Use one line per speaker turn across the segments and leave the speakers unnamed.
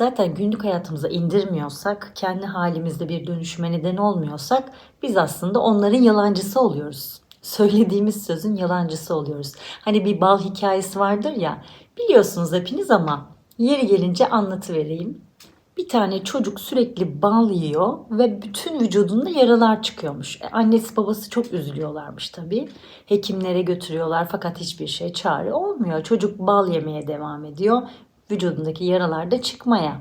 Zaten günlük hayatımıza indirmiyorsak, kendi halimizde bir dönüşüme neden olmuyorsak biz aslında onların yalancısı oluyoruz. Söylediğimiz sözün yalancısı oluyoruz. Hani bir bal hikayesi vardır ya, biliyorsunuz hepiniz ama yeri gelince anlatıvereyim. Bir tane çocuk sürekli bal yiyor ve bütün vücudunda yaralar çıkıyormuş. E, annesi babası çok üzülüyorlarmış tabii. Hekimlere götürüyorlar fakat hiçbir şey çare olmuyor. Çocuk bal yemeye devam ediyor. Vücudundaki yaralar da çıkmaya.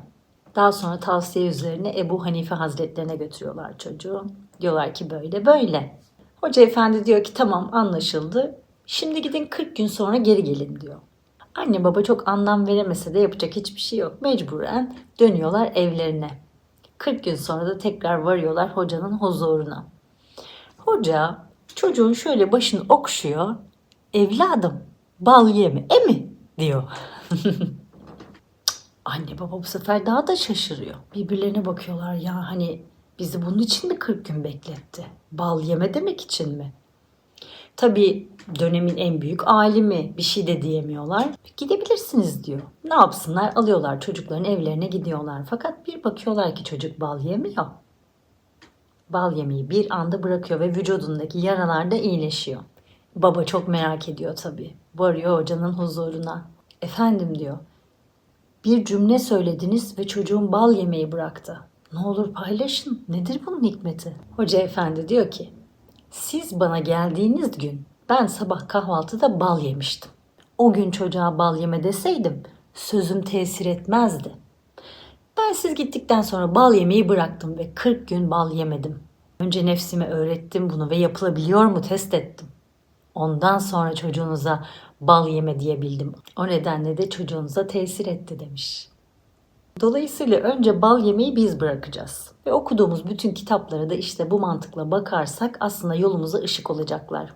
Daha sonra tavsiye üzerine Ebu Hanife Hazretlerine götürüyorlar çocuğu. Diyorlar ki böyle böyle. Hoca efendi diyor ki tamam anlaşıldı. Şimdi gidin 40 gün sonra geri gelin diyor. Anne baba çok anlam veremese de yapacak hiçbir şey yok. Mecburen dönüyorlar evlerine. 40 gün sonra da tekrar varıyorlar hocanın huzuruna. Hoca çocuğun şöyle başını okşuyor. Evladım bal yeme e mi diyor. Anne baba bu sefer daha da şaşırıyor. Birbirlerine bakıyorlar ya hani bizi bunun için mi 40 gün bekletti? Bal yeme demek için mi? Tabii dönemin en büyük alimi bir şey de diyemiyorlar. Gidebilirsiniz diyor. Ne yapsınlar? Alıyorlar çocukların evlerine gidiyorlar. Fakat bir bakıyorlar ki çocuk bal yemiyor. Bal yemeği bir anda bırakıyor ve vücudundaki yaralar da iyileşiyor. Baba çok merak ediyor tabii. Varıyor hocanın huzuruna. Efendim diyor. Bir cümle söylediniz ve çocuğun bal yemeği bıraktı. Ne olur paylaşın. Nedir bunun hikmeti? Hoca efendi diyor ki siz bana geldiğiniz gün ben sabah kahvaltıda bal yemiştim. O gün çocuğa bal yeme deseydim sözüm tesir etmezdi. Ben siz gittikten sonra bal yemeyi bıraktım ve 40 gün bal yemedim. Önce nefsime öğrettim bunu ve yapılabiliyor mu test ettim. Ondan sonra çocuğunuza bal yeme diyebildim. O nedenle de çocuğunuza tesir etti demiş. Dolayısıyla önce bal yemeyi biz bırakacağız. Ve okuduğumuz bütün kitaplara da işte bu mantıkla bakarsak aslında yolumuza ışık olacaklar.